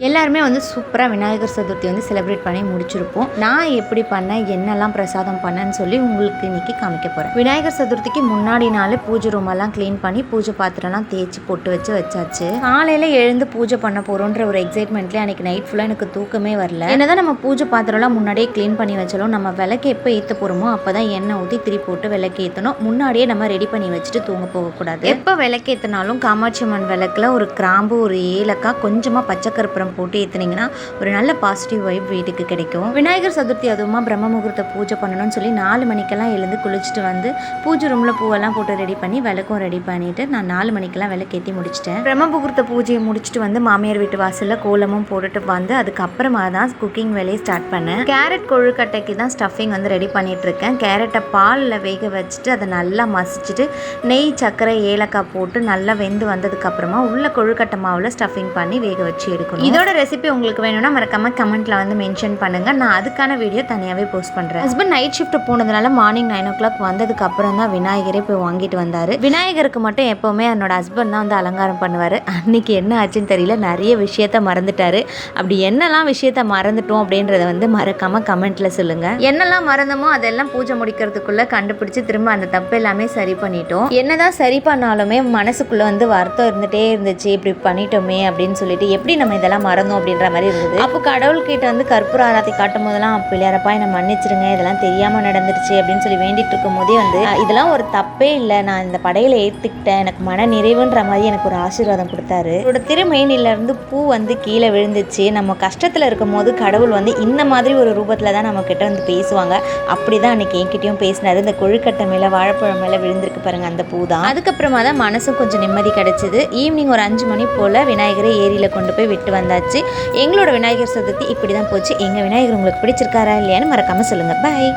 எல்லாருமே வந்து சூப்பராக விநாயகர் சதுர்த்தி வந்து செலிப்ரேட் பண்ணி முடிச்சிருப்போம். நான் எப்படி பண்ணேன் என்னெல்லாம் பிரசாதம் பண்ணேன்னு சொல்லி உங்களுக்கு இன்னைக்கு காமிக்க போகிறேன் விநாயகர் சதுர்த்திக்கு முன்னாடி நாள் பூஜை ரூமெல்லாம் க்ளீன் பண்ணி பூஜை பாத்திரம்லாம் தேய்ச்சி போட்டு வச்சு வச்சாச்சு. காலையில் எழுந்து பூஜை பண்ண போகிறோன்ற ஒரு எக்ஸைட்மெண்ட்லேயே அன்றைக்கி நைட் ஃபுல்லாக எனக்கு தூக்கமே வரல. என்னதான் நம்ம பூஜை பாத்திரம்லாம் முன்னாடியே க்ளீன் பண்ணி வச்சாலும் நம்ம விளக்கு எப்போ ஏற்ற போகிறோமோ அப்போ தான் எண்ணெய் ஊற்றி திரி போட்டு விளக்கு ஏற்றணும் முன்னாடியே நம்ம ரெடி பண்ணி வச்சுட்டு தூங்க போகக்கூடாது. எப்போ விளக்கு ஏற்றினாலும் காமாட்சி அம்மன் விளக்கில் ஒரு கிராம்பு ஒரு ஏலக்காய் கொஞ்சமாக பச்சை கற்பூரம் போட்டு ஏற்றுனீங்கன்னா ஒரு நல்ல பாசிட்டிவ் வைப் வீட்டுக்கு கிடைக்கும். விநாயகர் சதுர்த்தி அதுவுமா பிரம்ம முகூர்த்த பூஜை பண்ணணும்னு சொல்லி நாலு மணிக்கெல்லாம் எழுந்து குளிச்சுட்டு வந்து பூஜை ரூமில் பூவெல்லாம் போட்டு ரெடி பண்ணி விளக்கும் ரெடி பண்ணிட்டு நான் நாலு மணிக்கெல்லாம் விளக்கேற்றி முடிச்சிட்டேன். பிரம்ம முகூர்த்த பூஜையை முடிச்சுட்டு வந்து மாமியார் வீட்டு வாசலில் கோலமும் போட்டுட்டு வந்து அதுக்கப்புறமா தான் குக்கிங் வேலையை ஸ்டார்ட் பண்ணேன். கேரட் கொழுக்கட்டைக்கு தான் ஸ்டஃபிங் வந்து ரெடி பண்ணிட்டு இருக்கேன் கேரட்டை பாலில் வேக வச்சுட்டு அதை நல்லா மசிச்சுட்டு நெய் சர்க்கரை ஏலக்காய் போட்டு நல்லா வெந்து வந்ததுக்கு அப்புறமா உள்ள கொழுக்கட்டை மாவில் ஸ்டஃபிங் பண்ணி வேக வச்சு எடுக்கணும். இதோட ரெசிபி உங்களுக்கு வேணும்னா மறக்காம கமெண்ட்ல வந்து மென்ஷன் பண்ணுங்க. நான் அதுக்கான வீடியோ தனியாகவே போஸ்ட் பண்றேன். ஹஸ்பண்ட் நைட் ஷிஃப்ட் போனதுனால மார்னிங் நைன் ஓ கிளாக் வந்ததுக்கு அப்புறம் தான் விநாயகரே போய் வாங்கிட்டு வந்தாரு. விநாயகருக்கு மட்டும் எப்பவுமே என்னோட ஹஸ்பண்ட் தான் வந்து அலங்காரம் பண்ணுவார். அன்னைக்கு என்ன ஆச்சுன்னு தெரியல. நிறைய விஷயத்த மறந்துட்டாரு. அப்படி என்னெல்லாம் விஷயத்த மறந்துட்டோம் அப்படின்றத வந்து மறக்காம கமெண்ட்ல சொல்லுங்க. என்னெல்லாம் மறந்தமோ அதெல்லாம் பூஜை முடிக்கிறதுக்குள்ள கண்டுபிடிச்சு திரும்ப அந்த தப்பு எல்லாமே சரி பண்ணிட்டோம். என்னதான் சரி பண்ணாலுமே மனசுக்குள்ள வந்து வருத்தம் இருந்துட்டே இருந்துச்சு. இப்படி பண்ணிட்டோமே அப்படின்னு சொல்லிட்டு எப்படி நம்ம இதெல்லாம் மறந்தோம் அப்படின்ற மாதிரி இருந்தது. அப்போ கடவுள்கிட்ட வந்து கற்பூர ஆராத்தி காட்டும் போதெல்லாம் பிள்ளையாரப்பா என்னை மன்னிச்சிருங்க இதெல்லாம் தெரியாம நடந்துருச்சு அப்படின்னு சொல்லி வேண்டிட்டு இருக்கும் போதே வந்து இதெல்லாம் ஒரு தப்பே இல்லை. நான் இந்த படையில ஏத்துக்கிட்டேன். எனக்கு மன நிறைவுன்ற மாதிரி எனக்கு ஒரு ஆசீர்வாதம் கொடுத்தாரு. அவரோட திருமேனிலேருந்து பூ வந்து கீழே விழுந்துச்சு. நம்ம கஷ்டத்துல இருக்கும் போது கடவுள் வந்து இந்த மாதிரி ஒரு ரூபத்துல தான் நம்ம கிட்ட வந்து பேசுவாங்க. அப்படிதான் அன்னைக்கு என்கிட்டயும் பேசினாரு. இந்த கொழுக்கட்டை மேல வாழைப்பழம் மேல விழுந்திருக்கு பாருங்க அந்த பூ தான். அதுக்கப்புறமா தான் மனசும் கொஞ்சம் நிம்மதி கிடைச்சிது. ஈவினிங் ஒரு அஞ்சு மணி போல விநாயகரை ஏரியில கொண்டு போய் விட்டு வந்தாச்சு. எங்களோட விநாயகர் சதுர்த்தி இப்படி தான் போச்சு. எங்க விநாயகர் உங்களுக்கு பிடிச்சிருக்காரா இல்லையான்னு மறக்காமல் சொல்லுங்க. பை